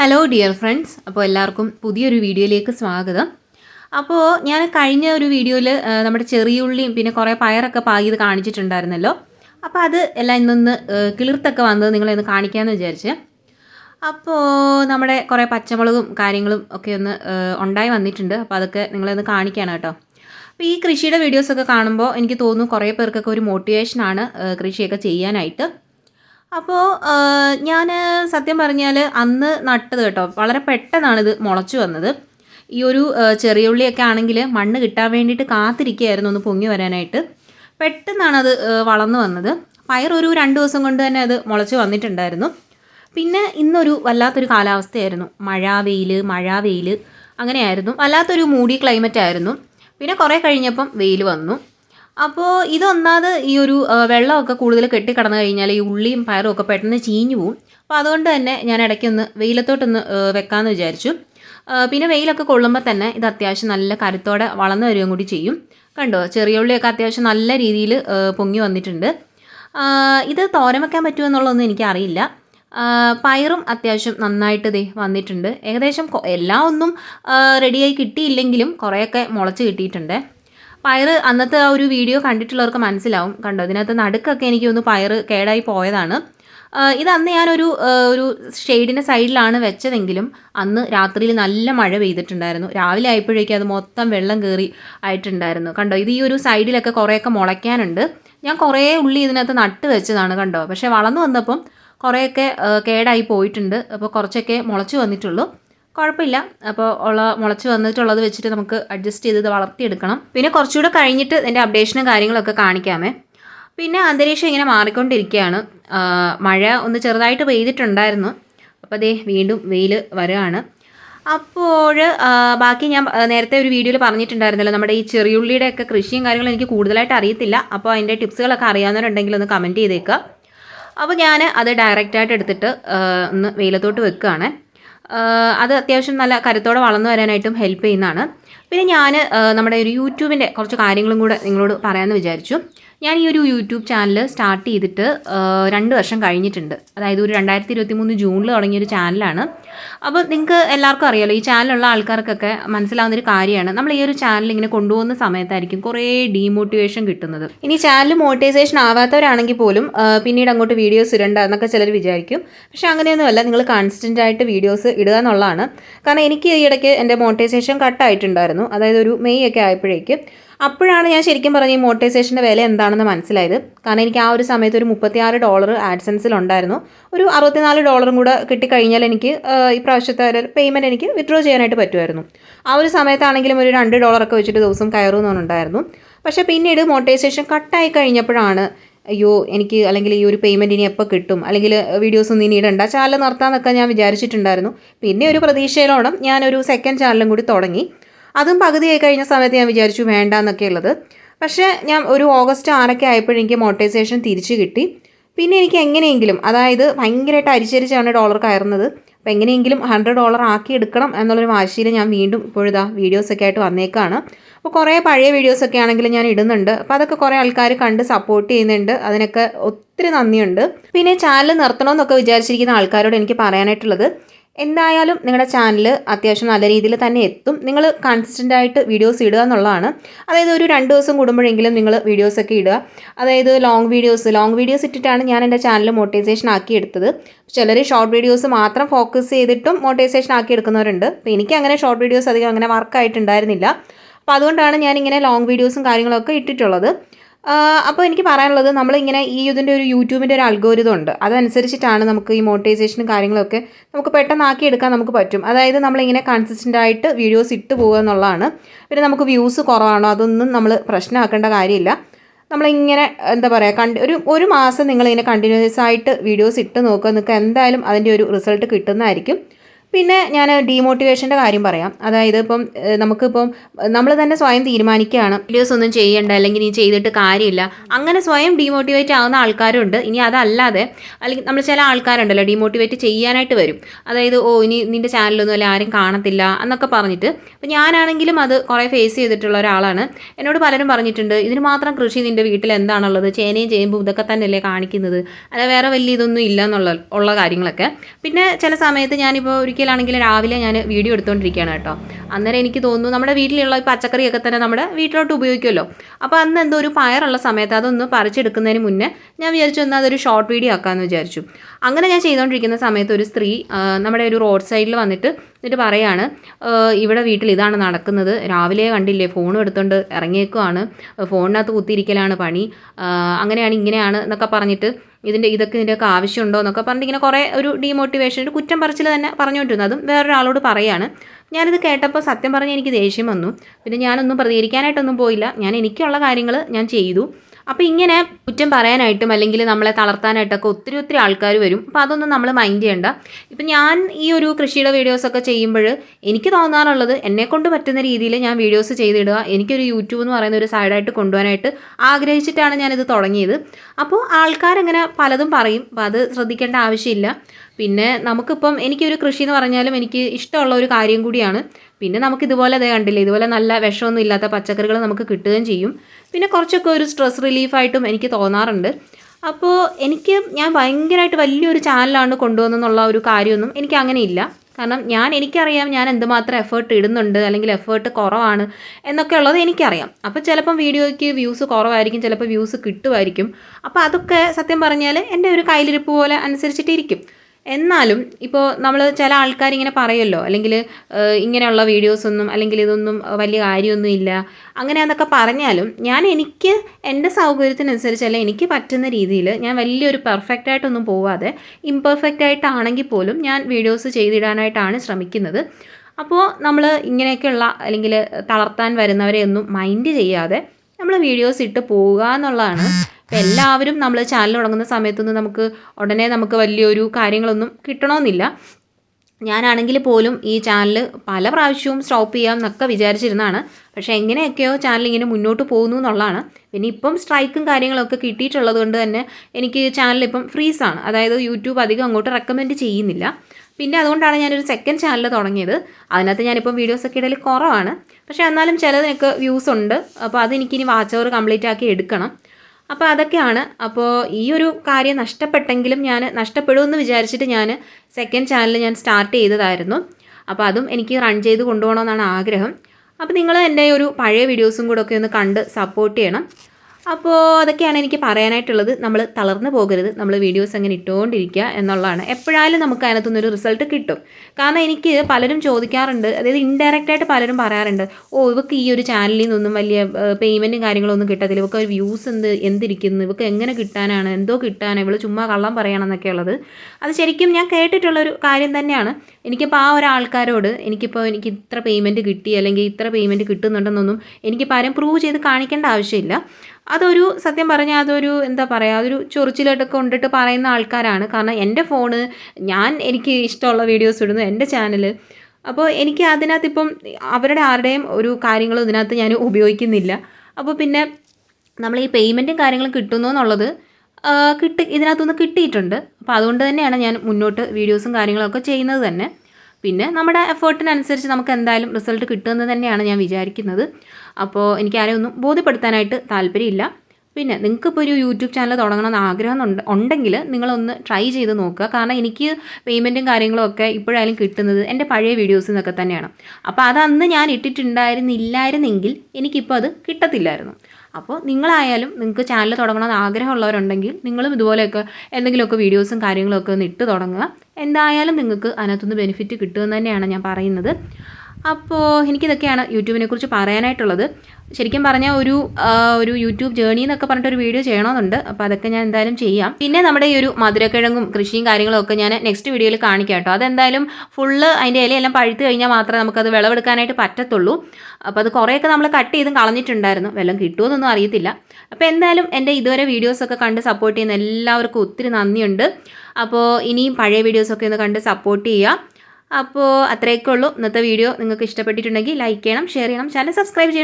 Hello dear friends അപ്പോൾ എല്ലാവർക്കും പുതിയൊരു വീഡിയോയിലേക്ക് സ്വാഗതം. അപ്പോൾ ഞാൻ കഴിഞ്ഞ ഒരു വീഡിയോയിൽ നമ്മുടെ ചെറിയുള്ളിയും പിന്നെ കുറേ പയറൊക്കെ പാകിയത് കാണിച്ചിട്ടുണ്ടായിരുന്നല്ലോ. അപ്പോൾ അത് എല്ലാം ഇന്നൊന്ന് കിളിർത്തൊക്കെ വന്നത് നിങ്ങളെ ഒന്ന് കാണിക്കാമെന്ന് വിചാരിച്ച്. അപ്പോൾ നമ്മുടെ കുറേ പച്ചമുളകും കാര്യങ്ങളും ഒക്കെ ഒന്ന് ഉണ്ടായി വന്നിട്ടുണ്ട്. അപ്പോൾ അതൊക്കെ നിങ്ങളെ ഒന്ന് കാണിക്കാണ് കേട്ടോ. അപ്പോൾ ഈ കൃഷിയുടെ വീഡിയോസൊക്കെ കാണുമ്പോൾ എനിക്ക് തോന്നുന്നു കുറേ പേർക്കൊക്കെ ഒരു മോട്ടിവേഷനാണ് കൃഷിയൊക്കെ ചെയ്യാനായിട്ട്. അപ്പോൾ ഞാൻ സത്യം പറഞ്ഞാൽ അന്ന് നട്ടത് കേട്ടോ. വളരെ പെട്ടെന്നാണ് ഇത് മുളച്ചു വന്നത്. ഈ ഒരു ചെറിയ ഉള്ളിയൊക്കെ ആണെങ്കിൽ മണ്ണ് കിട്ടാൻ വേണ്ടിയിട്ട് കാത്തിരിക്കുകയായിരുന്നു ഒന്ന് പൊങ്ങി വരാനായിട്ട്. പെട്ടെന്നാണ് അത് വളർന്നു വന്നത്. പയർ ഒരു രണ്ട് ദിവസം കൊണ്ട് തന്നെ അത് മുളച്ച് വന്നിട്ടുണ്ടായിരുന്നു. പിന്നെ ഇന്നൊരു വല്ലാത്തൊരു കാലാവസ്ഥയായിരുന്നു. മഴ വെയിൽ മഴ വെയിൽ അങ്ങനെയായിരുന്നു. വല്ലാത്തൊരു മൂടി ക്ലൈമറ്റ് ആയിരുന്നു പിന്നെ കുറേ കഴിഞ്ഞപ്പം വെയിൽ വന്നു. അപ്പോൾ ഇതൊന്നാത് ഈ ഒരു വെള്ളമൊക്കെ കൂടുതൽ കെട്ടിക്കിടന്നു കഴിഞ്ഞാൽ ഈ ഉള്ളിയും പയറും ഒക്കെ പെട്ടെന്ന് ചീഞ്ഞു പോവും. അപ്പോൾ അതുകൊണ്ട് തന്നെ ഞാൻ ഇടയ്ക്കൊന്ന് വെയിലത്തോട്ടൊന്ന് വെക്കാമെന്ന് വിചാരിച്ചു. പിന്നെ വെയിലൊക്കെ കൊള്ളുമ്പോൾ തന്നെ ഇത് അത്യാവശ്യം നല്ല കരുത്തോടെ വളർന്നു വരികയും കൂടി ചെയ്യും. കണ്ടോ? ചെറിയ ഉള്ളിയൊക്കെ അത്യാവശ്യം നല്ല രീതിയിൽ പൊങ്ങി വന്നിട്ടുണ്ട്. ഇത് തോരൻ വെക്കാൻ പറ്റുമോ എന്നുള്ളതൊന്നും എനിക്കറിയില്ല പയറും അത്യാവശ്യം നന്നായിട്ട് ദേ വന്നിട്ടുണ്ട്. ഏകദേശം എല്ലാം ഒന്നും റെഡിയായി കിട്ടിയില്ലെങ്കിലും കുറേയൊക്കെ മുളച്ച് കിട്ടിയിട്ടുണ്ട്. പയറ് അന്നത്തെ ആ ഒരു വീഡിയോ കണ്ടിട്ടുള്ളവർക്ക് മനസ്സിലാവും കണ്ടോ? ഇതിനകത്ത് നടുക്കൊക്കെ എനിക്ക് ഒന്ന് പയറ് കേടായി പോയതാണ്. ഇത് അന്ന് ഞാനൊരു ഒരു ഷെയ്ഡിന്റെ സൈഡിലാണ് വെച്ചതെങ്കിലും അന്ന് രാത്രിയിൽ നല്ല മഴ പെയ്തിട്ടുണ്ടായിരുന്നു. രാവിലെ ആയപ്പോഴേക്കും അത് മൊത്തം വെള്ളം കയറി ആയിട്ടുണ്ടായിരുന്നു. കണ്ടോ? ഇത് ഈ ഒരു സൈഡിലൊക്കെ കുറേയൊക്കെ മുളയ്ക്കാനുണ്ട്. ഞാൻ കുറേ ഉള്ളി ഇതിനകത്ത് നട്ട് വെച്ചതാണ് കണ്ടോ? പക്ഷേ വളർന്നു വന്നപ്പം കുറേയൊക്കെ കേടായി പോയിട്ടുണ്ട്. അപ്പോൾ കുറച്ചൊക്കെ മുളച്ചു വന്നിട്ടുള്ളൂ. കുഴപ്പമില്ല. അപ്പോൾ ഉള്ള മുളച്ച് വന്നിട്ടുള്ളത് വെച്ചിട്ട് നമുക്ക് അഡ്ജസ്റ്റ് ചെയ്ത് വളർത്തിയെടുക്കണം. പിന്നെ കുറച്ചുകൂടെ കഴിഞ്ഞിട്ട് എന്റെ അപ്ഡേഷനും കാര്യങ്ങളൊക്കെ കാണിക്കാമേ. പിന്നെ അന്തരീക്ഷം ഇങ്ങനെ മാറിക്കൊണ്ടിരിക്കുകയാണ്. മഴ ഒന്ന് ചെറുതായിട്ട് പെയ്തിട്ടുണ്ടായിരുന്നു. അപ്പോൾ അതേ വീണ്ടും വെയിൽ വരികയാണ് അപ്പോൾ ബാക്കി ഞാൻ നേരത്തെ ഒരു വീഡിയോയിൽ പറഞ്ഞിട്ടുണ്ടായിരുന്നല്ലോ നമ്മുടെ ഈ ചെറിയുള്ളിയുടെ ഒക്കെ കൃഷിയും കാര്യങ്ങളും എനിക്ക് കൂടുതലായിട്ട് അറിയത്തില്ല. അപ്പോൾ അതിന്റെ ടിപ്സുകളൊക്കെ അറിയാവുന്നവരുണ്ടെങ്കിൽ ഒന്ന് കമന്റ് ചെയ്തേക്കുക അപ്പോൾ ഞാൻ അത് ഡയറക്റ്റായിട്ട് എടുത്തിട്ട് ഒന്ന് വെയിലത്തോട്ട് വെക്കുകയാണ്. അത് അത്യാവശ്യം നല്ല കരുത്തോടെ വളർന്നു വരാനായിട്ടും ഹെൽപ്പ് ചെയ്യുന്നതാണ്. പിന്നെ ഞാൻ നമ്മുടെ ഒരു യൂട്യൂബിന്റെ കുറച്ച് കാര്യങ്ങളും കൂടെ നിങ്ങളോട് പറയാമെന്ന് വിചാരിച്ചു. ഞാൻ ഈ ഒരു യൂട്യൂബ് ചാനൽ സ്റ്റാർട്ട് ചെയ്തിട്ട് രണ്ട് വർഷം കഴിഞ്ഞിട്ടുണ്ട്. അതായത് ഒരു രണ്ടായിരത്തി ഇരുപത്തി മൂന്ന് ജൂണിൽ തുടങ്ങിയൊരു ചാനലാണ്. അപ്പോൾ നിങ്ങൾക്ക് എല്ലാവർക്കും അറിയാലോ ഈ ചാനലുള്ള ആൾക്കാർക്കൊക്കെ മനസ്സിലാവുന്നൊരു കാര്യമാണ്. നമ്മൾ ഈ ഒരു ചാനൽ ഇങ്ങനെ കൊണ്ടുപോകുന്ന സമയത്തായിരിക്കും കുറേ ഡീമോട്ടിവേഷൻ കിട്ടുന്നത്. ഇനി ചാനൽ മോട്ടിവേഷൻ ആവാത്തവരാണെങ്കിൽ പോലും പിന്നീട് അങ്ങോട്ട് വീഡിയോസ് ഇടണ്ട എന്നൊക്കെ ചിലർ വിചാരിക്കും. പക്ഷെ അങ്ങനെയൊന്നുമല്ല നിങ്ങൾ കോൺസ്റ്റന്റ് ആയിട്ട് വീഡിയോസ് ഇടുക എന്നുള്ളതാണ്. കാരണം എനിക്ക് ഈ ഇടയ്ക്ക് എന്റെ മോട്ടിവേഷൻ കട്ടായിട്ടുണ്ടായിരുന്നു അതായത് ഒരു മെയ് ഒക്കെ ആയപ്പോഴേക്ക്. അപ്പോഴാണ് ഞാൻ ശരിക്കും പറഞ്ഞ ഈ മോട്ടൈസേഷന്റെ വില എന്താണെന്ന് മനസ്സിലായത്. കാരണം എനിക്ക് ആ ഒരു സമയത്ത് ഒരു മുപ്പത്തിയാറ് ഡോളർ ആഡ്സൻസിൽ ഉണ്ടായിരുന്നു. ഒരു അറുപത്തിനാല് ഡോളറും കൂടെ കിട്ടിക്കഴിഞ്ഞാൽ എനിക്ക് ഈ പ്രാവശ്യത്തെ ഒരു പേയ്മെന്റ് എനിക്ക് വിഡ്രോ ചെയ്യാനായിട്ട് പറ്റുമായിരുന്നു. ആ ഒരു സമയത്താണെങ്കിലും ഒരു രണ്ട് ഡോളറൊക്കെ വെച്ചിട്ട് ദിവസം കയറുമെന്നുണ്ടായിരുന്നു പക്ഷേ പിന്നീട് മോട്ടൈസേഷൻ കട്ടായി കഴിഞ്ഞപ്പോഴാണ് അയ്യോ എനിക്ക് അല്ലെങ്കിൽ ഈ ഒരു പേയ്മെന്റ് ഇനി എപ്പോൾ കിട്ടും? അല്ലെങ്കിൽ വീഡിയോസ് ഒന്നും ഇനി ഇടണ്ട ചാനൽ നിർത്താമെന്നൊക്കെ ഞാൻ വിചാരിച്ചിട്ടുണ്ടായിരുന്നു. പിന്നെ ഒരു പ്രതീക്ഷയിലോണം ഞാനൊരു സെക്കൻഡ് ചാനലും കൂടി തുടങ്ങി. അതും പകുതിയായി കഴിഞ്ഞ സമയത്ത് ഞാൻ വിചാരിച്ചു വേണ്ട എന്നൊക്കെ ഉള്ളത്. പക്ഷേ ഞാൻ ഒരു ഓഗസ്റ്റ് ആറൊക്കെ ആയപ്പോഴെനിക്ക് മോട്ടൈസേഷൻ തിരിച്ചു കിട്ടി. പിന്നെ എനിക്ക് എങ്ങനെയെങ്കിലും അതായത് ഭയങ്കരമായിട്ട് അരിച്ചരിച്ചാണ് ഡോളർ കയറുന്നത്. അപ്പോൾ എങ്ങനെയെങ്കിലും ഹൺഡ്രഡ് ഡോളർ ആക്കി എടുക്കണം എന്നുള്ളൊരു വാശിയിൽ ഞാൻ വീണ്ടും ഇപ്പോഴിതാ വീഡിയോസൊക്കെ ആയിട്ട് വന്നേക്കാണ്. അപ്പോൾ കുറേ പഴയ വീഡിയോസൊക്കെ ആണെങ്കിൽ ഞാൻ ഇടുന്നുണ്ട്. അപ്പോൾ അതൊക്കെ കുറേ ആൾക്കാർ കണ്ട് സപ്പോർട്ട് ചെയ്യുന്നുണ്ട്. അതിനൊക്കെ ഒത്തിരി നന്ദിയുണ്ട്. പിന്നെ ചാനൽ നിർത്തണമെന്നൊക്കെ വിചാരിച്ചിരിക്കുന്ന ആൾക്കാരോട് എനിക്ക് പറയാനായിട്ടുള്ളത് എന്തായാലും നിങ്ങളുടെ ചാനൽ അത്യാവശ്യം നല്ല രീതിയിൽ തന്നെ എത്തും. നിങ്ങൾ കൺസിസ്റ്റന്റ് ആയിട്ട് വീഡിയോസ് ഇടുക എന്നുള്ളതാണ്. അതായത് ഒരു രണ്ട് ദിവസം കൂടുമ്പോഴെങ്കിലും നിങ്ങൾ വീഡിയോസൊക്കെ ഇടുക. അതായത് ലോങ് വീഡിയോസ് ലോങ് വീഡിയോസ് ഇട്ടിട്ടാണ് ഞാൻ എന്റെ ചാനൽ മോട്ടിവേഷൻ ആക്കി എടുത്തത്. ചിലർ ഷോർട്ട് വീഡിയോസ് മാത്രം ഫോക്കസ് ചെയ്തിട്ടും മോട്ടിവേഷൻ ആക്കി എടുക്കുന്നവരുണ്ട്. അപ്പോൾ എനിക്ക് അങ്ങനെ ഷോർട്ട് വീഡിയോസ് അധികം അങ്ങനെ വർക്കായിട്ടുണ്ടായിരുന്നില്ല അപ്പോൾ അതുകൊണ്ടാണ് ഞാനിങ്ങനെ ലോങ് വീഡിയോസും കാര്യങ്ങളൊക്കെ ഇട്ടിട്ടുള്ളത്. അപ്പോൾ എനിക്ക് പറയാനുള്ളത് നമ്മളിങ്ങനെ ഈ ഇതിന്റെ ഒരു യൂട്യൂബിന്റെ ഒരു അൽഗോരിതം ഉണ്ട്. അതനുസരിച്ചിട്ടാണ് നമുക്ക് ഈ മോട്ടിവേഷനും കാര്യങ്ങളൊക്കെ നമുക്ക് പെട്ടെന്ന് ആക്കി എടുക്കാൻ നമുക്ക് പറ്റും. അതായത് നമ്മളിങ്ങനെ കൺസിസ്റ്റന്റ് ആയിട്ട് വീഡിയോസ് ഇട്ട് പോകുക എന്നുള്ളതാണ്. പിന്നെ നമുക്ക് വ്യൂസ് കുറവാണോ അതൊന്നും നമ്മൾ പ്രശ്നമാക്കേണ്ട കാര്യമില്ല. നമ്മളിങ്ങനെ എന്താ പറയുക കണ്ട് ഒരു ഒരു മാസം നിങ്ങളിങ്ങനെ കണ്ടിന്യൂസ് ആയിട്ട് വീഡിയോസ് ഇട്ട് നോക്കുക നിങ്ങൾക്ക് എന്തായാലും അതിന്റെ ഒരു റിസൾട്ട് കിട്ടുന്നതായിരിക്കും. പിന്നെ ഞാൻ ഡീമോട്ടിവേഷന്റെ കാര്യം പറയാം. അതായത് ഇപ്പം നമുക്കിപ്പം നമ്മൾ തന്നെ സ്വയം തീരുമാനിക്കുകയാണ്. വീഡിയോസ് ഒന്നും ചെയ്യണ്ട അല്ലെങ്കിൽ നീ ചെയ്തിട്ട് കാര്യമില്ല. അങ്ങനെ സ്വയം ഡീമോട്ടിവേറ്റ് ആവുന്ന ആൾക്കാരുണ്ട്. ഇനി അതല്ലാതെ അല്ലെങ്കിൽ നമ്മൾ ചില ആൾക്കാരുണ്ടല്ലോ ഡീമോട്ടിവേറ്റ് ചെയ്യാനായിട്ട് വരും. അതായത് ഓ ഇനി നിന്റെ ചാനലൊന്നും അല്ല ആരും കാണത്തില്ല എന്നൊക്കെ പറഞ്ഞിട്ട്. അപ്പം ഞാനാണെങ്കിലും അത് കുറേ ഫേസ് ചെയ്തിട്ടുള്ള ഒരാളാണ്. എന്നോട് പലരും പറഞ്ഞിട്ടുണ്ട് ഇതിന് മാത്രം കൃഷി നിന്റെ വീട്ടിൽ എന്താണുള്ളത്? ചേനയും ചേമ്പും ഇതൊക്കെ തന്നെയല്ലേ കാണിക്കുന്നത്? അല്ല വേറെ വലിയ ഇതൊന്നും ഇല്ല എന്നുള്ള ഉള്ള കാര്യങ്ങളൊക്കെ. പിന്നെ ചില സമയത്ത് ഞാനിപ്പോൾ ഒരിക്കൽ ഒരിക്കലാണെങ്കിൽ രാവിലെ ഞാൻ വീഡിയോ എടുത്തുകൊണ്ടിരിക്കുകയാണ് കേട്ടോ. അന്നേരം എനിക്ക് തോന്നുന്നു നമ്മുടെ വീട്ടിലുള്ള ഈ പച്ചക്കറിയൊക്കെ തന്നെ നമ്മുടെ വീട്ടിലോട്ട് ഉപയോഗിക്കുമല്ലോ. അപ്പോൾ അന്ന് എന്തോ ഒരു പയറുള്ള സമയത്ത് അതൊന്ന് പറിച്ചെടുക്കുന്നതിന് മുന്നേ ഞാൻ വിചാരിച്ചു എന്നാൽ അതൊരു ഷോർട്ട് വീഡിയോ ആക്കാമെന്ന് വിചാരിച്ചു. അങ്ങനെ ഞാൻ ചെയ്തുകൊണ്ടിരിക്കുന്ന സമയത്ത് ഒരു സ്ത്രീ നമ്മുടെ ഒരു റോഡ് സൈഡിൽ വന്നിട്ട് എന്നിട്ട് പറയാണ് ഇവിടെ വീട്ടിൽ ഇതാണ് നടക്കുന്നത്. രാവിലെ കണ്ടില്ലേ ഫോൺ എടുത്തുകൊണ്ട് ഇറങ്ങിയേക്കുവാണ്. ഫോണിനകത്ത് കുത്തിയിരിക്കലാണ് പണി. അങ്ങനെയാണ് ഇങ്ങനെയാണ് എന്നൊക്കെ പറഞ്ഞിട്ട് ഇതിന്റെ ഇതൊക്കെ ഇതിന്റെയൊക്കെ ആവശ്യമുണ്ടോ എന്നൊക്കെ പറഞ്ഞിട്ട് ഇങ്ങനെ കുറേ ഒരു ഡീമോട്ടിവേഷൻ ഒരു കുറ്റം പറച്ചിൽ തന്നെ പറഞ്ഞുകൊണ്ടിരുന്നു. അതും വേറൊരാളോട് പറയാണ്. ഞാനിത് കേട്ടപ്പോൾ സത്യം പറഞ്ഞ് എനിക്ക് ദേഷ്യം വന്നു. പിന്നെ ഞാനൊന്നും പ്രതികരിക്കാനായിട്ടൊന്നും പോയില്ല. ഞാൻ എനിക്കുള്ള കാര്യങ്ങൾ ഞാൻ ചെയ്തു. അപ്പോൾ ഇങ്ങനെ കുറ്റം പറയാനായിട്ടും അല്ലെങ്കിൽ നമ്മളെ തളർത്താനായിട്ടൊക്കെ ഒത്തിരി ഒത്തിരി ആൾക്കാർ വരും. അപ്പോൾ അതൊന്നും നമ്മൾ മൈൻഡ് ചെയ്യണ്ട. ഇപ്പം ഞാൻ ഈ ഒരു കൃഷിയുടെ വീഡിയോസൊക്കെ ചെയ്യുമ്പോൾ എനിക്ക് തോന്നാറുള്ളത് എന്നെക്കൊണ്ട് പറ്റുന്ന രീതിയിൽ ഞാൻ വീഡിയോസ് ചെയ്തിടുക. എനിക്കൊരു യൂട്യൂബ് എന്ന് പറയുന്ന ഒരു സൈഡായിട്ട് കൊണ്ടുപോകാനായിട്ട് ആഗ്രഹിച്ചിട്ടാണ് ഞാനിത് തുടങ്ങിയത്. അപ്പോൾ ആൾക്കാരങ്ങനെ പലതും പറയും. അപ്പോൾ അത് ശ്രദ്ധിക്കേണ്ട ആവശ്യമില്ല. പിന്നെ നമുക്കിപ്പം എനിക്കൊരു കൃഷി എന്ന് പറഞ്ഞാലും എനിക്ക് ഇഷ്ടമുള്ള ഒരു കാര്യം കൂടിയാണ്. പിന്നെ നമുക്ക് ഇതുപോലെ അതേ കണ്ടില്ലേ ഇതുപോലെ നല്ല വിഷമൊന്നും ഇല്ലാത്ത പച്ചക്കറികൾ നമുക്ക് കിട്ടുകയും ചെയ്യും. പിന്നെ കുറച്ചൊക്കെ ഒരു സ്ട്രെസ് റിലീഫായിട്ടും എനിക്ക് തോന്നാറുണ്ട്. അപ്പോൾ എനിക്ക് ഞാൻ ഭയങ്കരമായിട്ട് വലിയൊരു ചാനലാണ് കൊണ്ടുവന്നെന്നുള്ള ഒരു കാര്യമൊന്നും എനിക്ക് അങ്ങനെ ഇല്ല. കാരണം ഞാൻ എനിക്കറിയാം ഞാൻ എന്തുമാത്രം എഫേർട്ട് ഇടുന്നുണ്ട് അല്ലെങ്കിൽ എഫേർട്ട് കുറവാണ് എന്നൊക്കെ ഉള്ളത് എനിക്കറിയാം. അപ്പോൾ ചിലപ്പം വീഡിയോയ്ക്ക് വ്യൂസ് കുറവായിരിക്കും ചിലപ്പോൾ വ്യൂസ് കിട്ടുമായിരിക്കും. അപ്പോൾ അതൊക്കെ സത്യം പറഞ്ഞാൽ എന്റെ ഒരു കയ്യിലിരിപ്പ് പോലെ അനുസരിച്ചിട്ടിരിക്കും. എന്നാലും ഇപ്പോൾ നമ്മൾ ചില ആൾക്കാർ ഇങ്ങനെ പറയുമല്ലോ അല്ലെങ്കിൽ ഇങ്ങനെയുള്ള വീഡിയോസൊന്നും അല്ലെങ്കിൽ ഇതൊന്നും വലിയ കാര്യമൊന്നും ഇല്ല. അങ്ങനെയാന്നൊക്കെ പറഞ്ഞാലും ഞാൻ എനിക്ക് എന്റെ സൗകര്യത്തിനനുസരിച്ചല്ല എനിക്ക് പറ്റുന്ന രീതിയിൽ ഞാൻ വലിയൊരു പെർഫെക്റ്റ് ആയിട്ടൊന്നും പോവാതെ ഇംപെർഫെക്റ്റ് ആയിട്ടാണെങ്കിൽ പോലും ഞാൻ വീഡിയോസ് ചെയ്തിടാനായിട്ടാണ് ശ്രമിക്കുന്നത്. അപ്പോൾ നമ്മൾ ഇങ്ങനെയൊക്കെയുള്ള അല്ലെങ്കിൽ തളർത്താൻ വരുന്നവരെ ഒന്നും മൈൻഡ് ചെയ്യാതെ നമ്മൾ വീഡിയോസ് ഇട്ട് പോവുക എന്നുള്ളതാണ് ഇപ്പം എല്ലാവരും നമ്മൾ ചാനൽ തുടങ്ങുന്ന സമയത്തൊന്നും നമുക്ക് ഉടനെ നമുക്ക് വലിയൊരു കാര്യങ്ങളൊന്നും കിട്ടണമെന്നില്ല ഞാനാണെങ്കിൽ പോലും ഈ ചാനൽ പല പ്രാവശ്യവും സ്റ്റോപ്പ് ചെയ്യാം എന്നൊക്കെ വിചാരിച്ചിരുന്നതാണ്. പക്ഷേ എങ്ങനെയൊക്കെയോ ചാനൽ ഇങ്ങനെ മുന്നോട്ട് പോകുന്നു എന്നുള്ളതാണ്. പിന്നെ ഇപ്പം സ്ട്രൈക്കും കാര്യങ്ങളൊക്കെ കിട്ടിയിട്ടുള്ളത് കൊണ്ട് തന്നെ എനിക്ക് ചാനൽ ഇപ്പം ഫ്രീസാണ് അതായത് യൂട്യൂബ് അധികം അങ്ങോട്ട് റെക്കമെൻഡ് ചെയ്യുന്നില്ല. പിന്നെ അതുകൊണ്ടാണ് ഞാനൊരു സെക്കൻഡ് ചാനൽ തുടങ്ങിയത്. അതിനകത്ത് ഞാനിപ്പം വീഡിയോസൊക്കെ ഇടയിൽ കുറവാണ്. പക്ഷേ എന്നാലും ചിലതിനൊക്കെ വ്യൂസ് ഉണ്ട്. അപ്പോൾ അതെനിക്കിനി വാച്ച് അവർ കംപ്ലീറ്റ് ആക്കി എടുക്കണം. അപ്പോൾ അതൊക്കെയാണ്. അപ്പോൾ ഈ ഒരു കാര്യം നഷ്ടപ്പെട്ടെങ്കിലും ഞാൻ നഷ്ടപ്പെടുമെന്ന് വിചാരിച്ചിട്ട് ഞാൻ സെക്കൻഡ് ചാനൽ ഞാൻ സ്റ്റാർട്ട് ചെയ്തതായിരുന്നു. അപ്പോൾ അതും എനിക്ക് റൺ ചെയ്ത് കൊണ്ടുപോകണമെന്നാണ് ആഗ്രഹം. അപ്പോൾ നിങ്ങൾ എന്റെ ഒരു പഴയ വീഡിയോസും കൂടെ ഒക്കെ ഒന്ന് കണ്ട് സപ്പോർട്ട് ചെയ്യണം. അപ്പോൾ അതൊക്കെയാണ് എനിക്ക് പറയാനായിട്ടുള്ളത്. നമ്മൾ തളർന്നു പോകരുത്. നമ്മൾ വീഡിയോസ് അങ്ങനെ ഇട്ടുകൊണ്ടിരിക്കുക എന്നുള്ളതാണ്. എപ്പോഴായാലും നമുക്ക് അതിനകത്തുനിന്നൊരു റിസൾട്ട് കിട്ടും. കാരണം എനിക്ക് പലരും ചോദിക്കാറുണ്ട്. അതായത് ഇൻഡയറക്റ്റായിട്ട് പലരും പറയാറുണ്ട്. ഓ ഇവക്ക് ഈ ഒരു ചാനലിൽ നിന്നൊന്നും വലിയ പേയ്മെന്റും കാര്യങ്ങളൊന്നും കിട്ടത്തില്ല. ഇവക്ക് വ്യൂസ് എന്ത് എന്തിരിക്കുന്നു? ഇവക്ക് എങ്ങനെ കിട്ടാനാണ്? എന്തോ കിട്ടാനാണ്? ഇവൾ ചുമ്മാ കള്ളം പറയണമെന്നൊക്കെ ഉള്ളത് അത് ശരിക്കും ഞാൻ കേട്ടിട്ടുള്ളൊരു കാര്യം തന്നെയാണ്. എനിക്കിപ്പോൾ ആ ഒരാൾക്കാരോട് എനിക്കിപ്പോൾ എനിക്ക് ഇത്ര പേയ്മെന്റ് കിട്ടി അല്ലെങ്കിൽ ഇത്ര പേയ്മെന്റ് കിട്ടുന്നുണ്ടെന്നൊന്നും എനിക്കിപ്പോൾ ആരും പ്രൂവ് ചെയ്ത് കാണിക്കേണ്ട ആവശ്യമില്ല. അതൊരു സത്യം പറഞ്ഞാൽ അതൊരു എന്താ പറയുക അതൊരു ചൊറിച്ചിലോട്ടൊക്കെ കൊണ്ടിട്ട് പറയുന്ന ആൾക്കാരാണ്. കാരണം എന്റെ ഫോണ് ഞാൻ എനിക്ക് ഇഷ്ടമുള്ള വീഡിയോസ് ഇടുന്നു എന്റെ ചാനൽ അപ്പോൾ എനിക്ക് അതിനകത്ത് ഇപ്പം അവരുടെ ആരുടെയും ഒരു കാര്യങ്ങളും ഇതിനകത്ത് ഞാൻ ഉപയോഗിക്കുന്നില്ല. അപ്പോൾ പിന്നെ നമ്മൾ ഈ പേയ്മെന്റും കാര്യങ്ങളും കിട്ടുന്നു എന്നുള്ളത് കിട്ടി ഇതിനകത്തുനിന്ന് കിട്ടിയിട്ടുണ്ട്. അപ്പോൾ അതുകൊണ്ട് തന്നെയാണ് ഞാൻ മുന്നോട്ട് വീഡിയോസും കാര്യങ്ങളൊക്കെ ചെയ്യുന്നത് തന്നെ. പിന്നെ നമ്മുടെ എഫേർട്ടിനനുസരിച്ച് നമുക്ക് എന്തായാലും റിസൾട്ട് കിട്ടുമെന്ന് തന്നെയാണ് ഞാൻ വിചാരിക്കുന്നത്. അപ്പോൾ എനിക്ക് ആരെയും ഒന്നും ബോധ്യപ്പെടുത്താനായിട്ട് താല്പര്യമില്ല. പിന്നെ നിങ്ങൾക്കിപ്പോൾ ഒരു യൂട്യൂബ് ചാനൽ തുടങ്ങണമെന്ന് ആഗ്രഹം ഉണ്ട് ഉണ്ടെങ്കിൽ നിങ്ങളൊന്ന് ട്രൈ ചെയ്ത് നോക്കുക. കാരണം എനിക്ക് പേയ്മെന്റും കാര്യങ്ങളും ഒക്കെ ഇപ്പോഴായാലും കിട്ടുന്നത് എന്റെ പഴയ വീഡിയോസിൽ നിന്നൊക്കെ തന്നെയാണ്. അപ്പോൾ അത് അന്ന് ഞാൻ ഇട്ടിട്ടുണ്ടായിരുന്നില്ലായിരുന്നെങ്കിൽ എനിക്കിപ്പോൾ അത് കിട്ടത്തില്ലായിരുന്നു. അപ്പോൾ നിങ്ങളായാലും നിങ്ങൾക്ക് ചാനൽ തുടങ്ങണമെന്ന് ആഗ്രഹമുള്ളവരുണ്ടെങ്കിൽ നിങ്ങളും ഇതുപോലെയൊക്കെ എന്തെങ്കിലുമൊക്കെ വീഡിയോസും കാര്യങ്ങളൊക്കെ ഒന്ന് ഇട്ട് തുടങ്ങുക. എന്തായാലും നിങ്ങൾക്ക് അതിനകത്തുനിന്ന് ബെനിഫിറ്റ് കിട്ടുമെന്ന് തന്നെയാണ് ഞാൻ പറയുന്നത്. അപ്പോൾ എനിക്കിതൊക്കെയാണ് യൂട്യൂബിനെ കുറിച്ച് പറയാനായിട്ടുള്ളത്. ശരിക്കും പറഞ്ഞാൽ ഒരു ഒരു യൂട്യൂബ് ജേണി എന്നൊക്കെ പറഞ്ഞിട്ട് ഒരു വീഡിയോ ചെയ്യണമെന്നുണ്ട് അപ്പോൾ അതൊക്കെ ഞാൻ എന്തായാലും ചെയ്യാം. പിന്നെ നമ്മുടെ ഈ ഒരു മധുരക്കിഴങ്ങും കൃഷിയും കാര്യങ്ങളും ഒക്കെ ഞാൻ നെക്സ്റ്റ് വീഡിയോയിൽ കാണിക്കാം കേട്ടോ. അതെന്തായാലും ഫുള്ള് അതിന്റെ ഇലയെല്ലാം പഴുത്ത് കഴിഞ്ഞാൽ മാത്രമേ നമുക്കത് വിളവെടുക്കാനായിട്ട് പറ്റത്തുള്ളൂ. അപ്പോൾ അത് കുറേയൊക്കെ നമ്മൾ കട്ട് ചെയ്തും കളഞ്ഞിട്ടുണ്ടായിരുന്നു. വെള്ളം കിട്ടുമെന്നൊന്നും അറിയത്തില്ല. അപ്പോൾ എന്തായാലും എന്റെ ഇതുവരെ വീഡിയോസൊക്കെ കണ്ട് സപ്പോർട്ട് ചെയ്യുന്ന എല്ലാവർക്കും ഒത്തിരി നന്ദിയുണ്ട്. അപ്പോൾ ഇനിയും പഴയ വീഡിയോസൊക്കെ ഒന്ന് കണ്ട് സപ്പോർട്ട് ചെയ്യുക അപ്പോൾ അത്രയൊക്കെ ഉള്ളൂ. ഇന്നത്തെ വീഡിയോ നിങ്ങൾക്ക് ഇഷ്ടപ്പെട്ടിട്ടുണ്ടെങ്കിൽ ലൈക്ക് ചെയ്യണം ഷെയർ ചെയ്യണം ചാനൽ സബ്സ്ക്രൈബ് ചെയ്യണം.